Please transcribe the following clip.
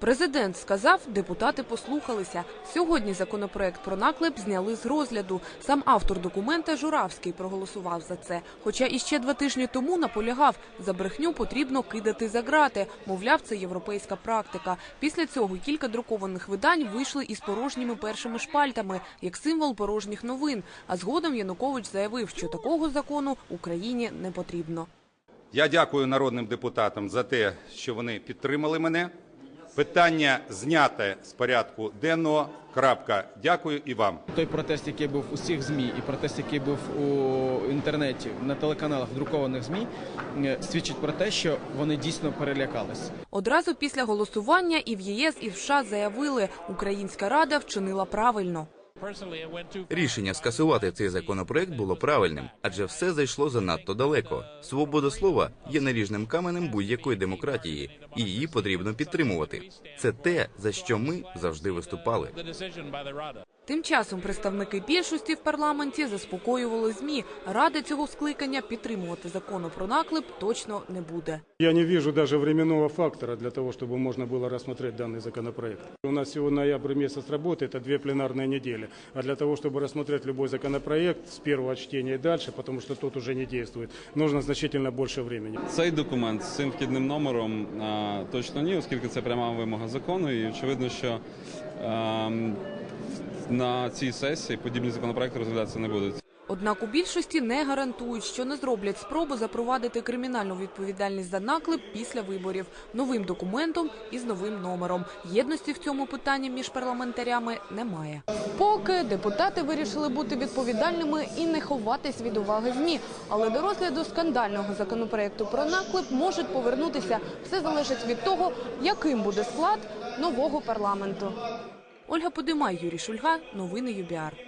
Президент сказав, депутати послухалися. Сьогодні законопроект про наклеп зняли з розгляду. Сам автор документа Журавський проголосував за це. Хоча іще два тижні тому наполягав, за брехню потрібно кидати за грати. Мовляв, це європейська практика. Після цього кілька друкованих видань вийшли із порожніми першими шпальтами, як символ порожніх новин. А згодом Янукович заявив, що такого закону Україні не потрібно. Я дякую народним депутатам за те, що вони підтримали мене. Питання зняте з порядку денного. Крапка. Дякую і вам. Той протест, який був у всіх ЗМІ, і протест, який був у інтернеті, на телеканалах, друкованих ЗМІ, е, свідчить про те, що вони дійсно перелякались. Одразу після голосування і в ЄС, і в США заявили, Українська Рада вчинила правильно. Рішення скасувати цей законопроект було правильним, адже все зайшло занадто далеко. Свобода слова є наріжним каменем будь-якої демократії, і її потрібно підтримувати. Це те, за що ми завжди виступали. Тим часом представники більшості в парламенті заспокоювали ЗМІ. Рада цього скликання підтримувати закону про наклеп точно не буде. Я не вижу даже временного фактора для того, чтобы можно было рассмотреть данный законопроект. У нас всего ноябрь месяц работы, это две пленарные недели. А для того, чтобы рассмотреть любой законопроект с первого чтения и дальше, потому что тот уже не действует, нужно значительно больше времени. Цей документ з цим вхідним номером а, точно ні, оскільки це пряма вимога закону, і очевидно, що ем, на цій сесії подібні законопроекти розглядатися не будуть. Однак у більшості не гарантують, що не зроблять спробу запровадити кримінальну відповідальність за наклеп після виборів новим документом і з новим номером. Єдності в цьому питанні між парламентарями немає. Поки депутати вирішили бути відповідальними і не ховатись від уваги змі. Але до розгляду скандального законопроекту про наклеп можуть повернутися. Все залежить від того, яким буде склад нового парламенту. Ольга Подимай, Юрій Шульга, новини ЮБІАР.